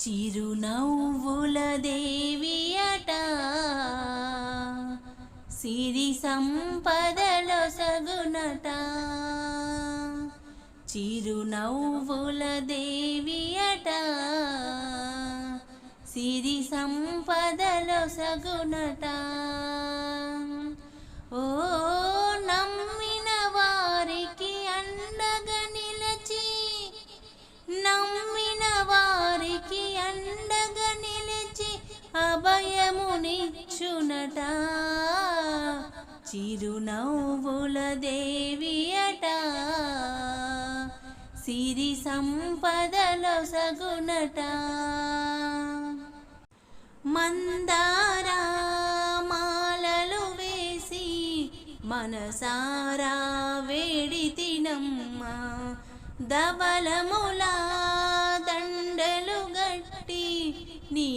చిరునవ్వుల దేవియట సిరి సంపదలో సగునట. చిరునవ్వుల దేవియట సిరి సంపదలో సగునట. అభయమునిచ్చునట చిరునవ్వుల దేవియట సిరి సంపదల సగునట. మందారా మాలలు వేసి మనసారా వేడి తినమ్మ. దవలములా దండలు గట్టి నీ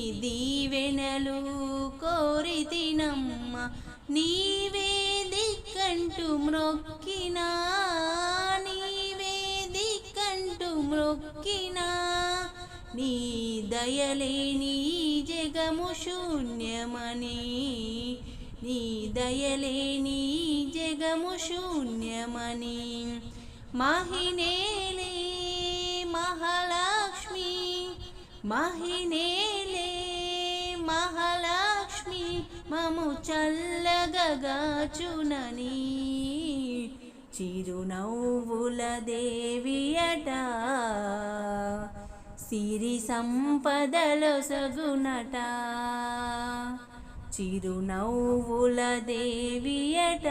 దీవెనలు కోరి తినమ్మ నీవే దిక్కంటూ మ్రొక్కినా నీవే దిక్కంటూ మ్రొక్కినా. నీ దయలేని జగము శూన్యమని నీ దయలేని జగము శూన్యమని. మహినేలే మహాలక్ష్మి మహినే మము చల్లగగాచునని. చిరునవ్వుల దేవియట సిరి సంపదలో సగునట. చిరునవ్వుల దేవియట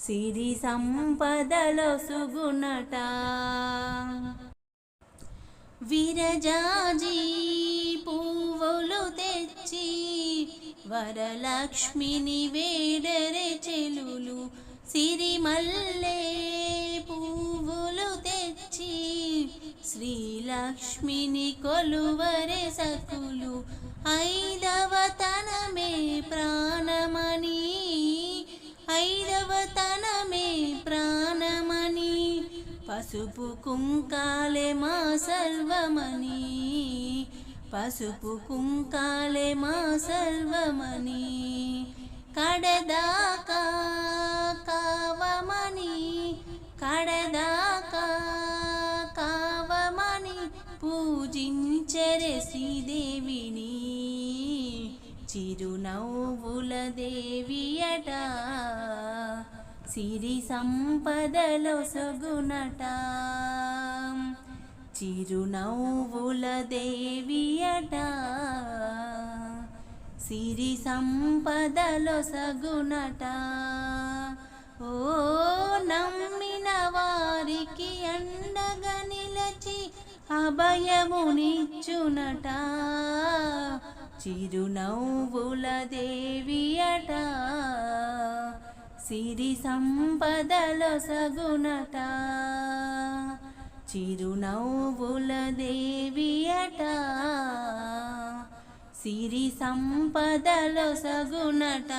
సిరి సంపదలో సుగునట. విరజాజీ పువ్వులు తెచ్చి వరలక్ష్మిని వేడరే చెలులు సిరిమల్లె పువ్వులు తెచ్చి శ్రీలక్ష్మిని కొలువరే సకులు. ఐదవతనమే ప్రాణమణి ఐదవతనమే ప్రాణమణి పసుపు కుంకాలే మా సర్వమణి పసుపు కుంకాలే మా సర్వమని కడదాకా కావమని కడదాకా కావమని పూజించరే శ్రీదేవిని చిరునవ్వుల దేవియట సిరి సంపదలో సగునట. చిరునవ్వుల దేవియట సిరి సంపదలో సగునట. ఓ నమ్మిన వారికి అండగా నిలచి అభయమునిచ్చునట. చిరునవ్వుల దేవియట సిరి సంపదలో సగునట. చిరునవ్వుల దేవియట సిరి సంపదలో సగునట.